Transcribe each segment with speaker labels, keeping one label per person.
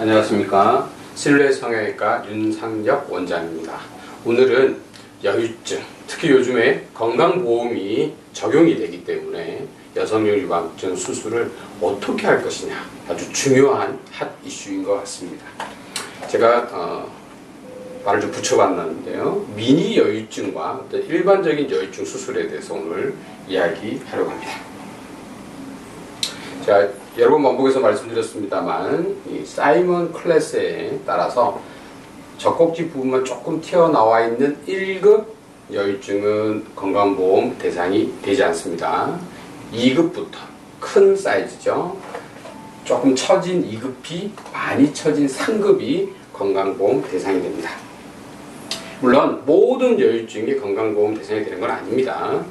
Speaker 1: 안녕하십니까. 실내 성형외과 윤상혁 원장입니다. 오늘은 여유증, 특히 요즘에 건강보험이 적용이 되기 때문에 여성용 유방증 수술을 어떻게 할 것이냐 아주 중요한 핫 이슈인 것 같습니다. 제가 어, 말을 좀 붙여봤는데요. 미니 여유증과 일반적인 여유증 수술에 대해서 오늘 이야기하려고 합니다. 제가 여러 번 반복해서 말씀드렸습니다만 이 사이먼 클래스에 따라서 젖꼭지 부분만 조금 튀어나와 있는 1급 여유증은 건강보험 대상이 되지 않습니다. 2급부터 큰 사이즈죠. 조금 처진 2급이 많이 처진 3급이 건강보험 대상이 됩니다. 물론 모든 여유증이 건강보험 대상이 되는 건 아닙니다.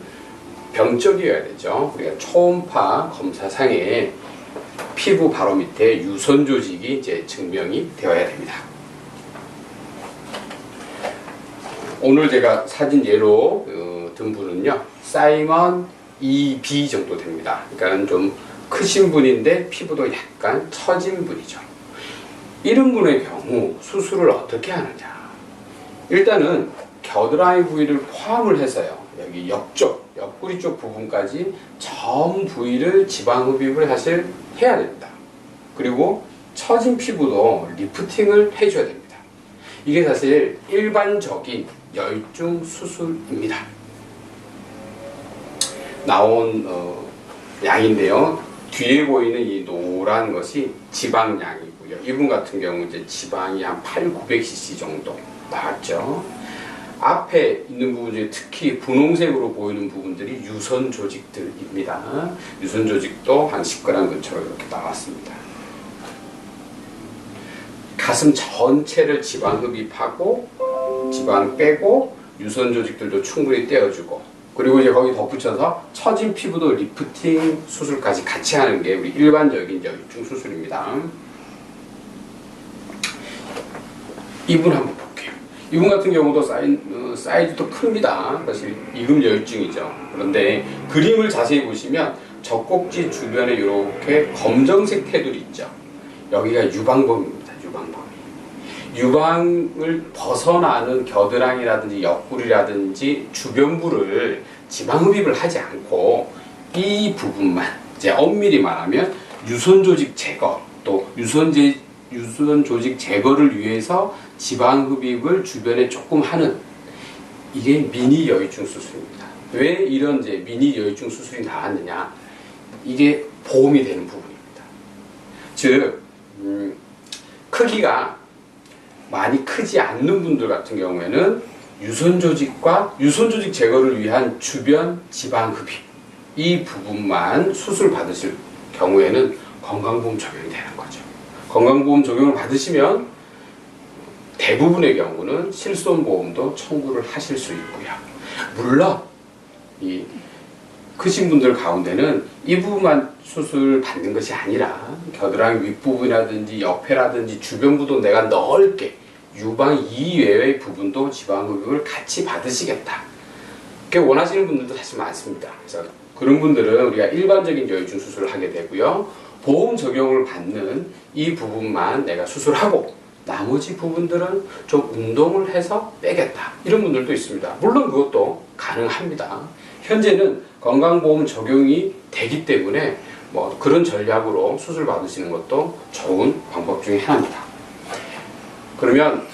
Speaker 1: 병적이어야 되죠. 우리가 초음파 검사상에 피부 바로 밑에 유선 조직이 이제 증명이 되어야 됩니다. 오늘 제가 사진 예로 어, 든 분은요, 사이먼 EB 정도 됩니다. 그러니까 좀 크신 분인데 피부도 약간 처진 분이죠. 이런 분의 경우 수술을 어떻게 하느냐? 일단은 겨드랑이 부위를 포함을 해서요. 여기 옆쪽, 옆구리 쪽 부분까지 전 부위를 지방 흡입을 사실 해야 됩니다. 그리고 처진 피부도 리프팅을 해줘야 됩니다. 이게 사실 일반적인 열중 수술입니다. 나온 어, 양인데요. 뒤에 보이는 이 노란 것이 지방량이고요. 이분 같은 경우 이제 지방이 한 8, 900cc 정도 나왔죠. 앞에 있는 부분 중에 특히 분홍색으로 보이는 부분들이 유선 조직들입니다. 유선 조직도 한 10g 근처로 이렇게 나왔습니다. 가슴 전체를 지방 흡입하고 지방 빼고 유선 조직들도 충분히 떼어주고 그리고 이제 거기 덧붙여서 처진 피부도 리프팅 수술까지 같이 하는 게 우리 일반적인 여유증 수술입니다. 이분 한번. 이분 같은 경우도 사이, 어, 사이즈도 큽니다. 사실 이금 여유증이죠. 그런데 그림을 자세히 보시면 젖꼭지 주변에 이렇게 검정색 테두리 있죠. 여기가 유방범입니다. 유방범. 유방을 벗어나는 겨드랑이라든지 옆구리라든지 주변부를 지방 흡입을 하지 않고 이 부분만 이제 엄밀히 말하면 유선 조직 제거 또 유선 제 유선 조직 제거를 위해서 지방 흡입을 주변에 조금 하는 이게 미니 여유증 수술입니다. 왜 이런 이제 미니 여유증 수술이 나왔느냐? 이게 보험이 되는 부분입니다. 즉 음, 크기가 많이 크지 않는 분들 같은 경우에는 유선 조직과 유선 조직 제거를 위한 주변 지방 흡입 이 부분만 수술 받으실 경우에는 건강보험 적용이 되는 거죠. 건강보험 적용을 받으시면 대부분의 경우는 실손보험도 청구를 하실 수 있고요. 물론 이 크신 분들 가운데는 이 부분만 수술 받는 것이 아니라 겨드랑이 윗부분이라든지 옆에라든지 주변부도 내가 넓게 유방 이외의 부분도 지방 흡입을 같이 받으시겠다. 그렇게 원하시는 분들도 사실 많습니다. 그래서 그런 분들은 우리가 일반적인 여유증 수술을 하게 되고요. 보험 적용을 받는 이 부분만 내가 수술하고 나머지 부분들은 좀 운동을 해서 빼겠다. 이런 분들도 있습니다. 물론 그것도 가능합니다. 현재는 건강보험 적용이 되기 때문에 뭐 그런 전략으로 수술 받으시는 것도 좋은 방법 중에 하나입니다. 그러면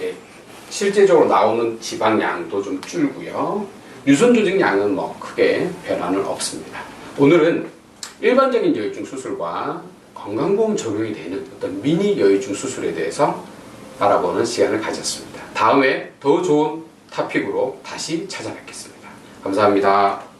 Speaker 1: 실제적으로 나오는 지방량도 좀 줄고요. 유선 조직 양은 뭐 크게 변화는 없습니다. 오늘은 일반적인 여유증 수술과 건강보험 적용이 되는 어떤 미니 여유증 수술에 대해서 알아보는 시간을 가졌습니다. 다음에 더 좋은 타픽으로 다시 찾아뵙겠습니다. 감사합니다.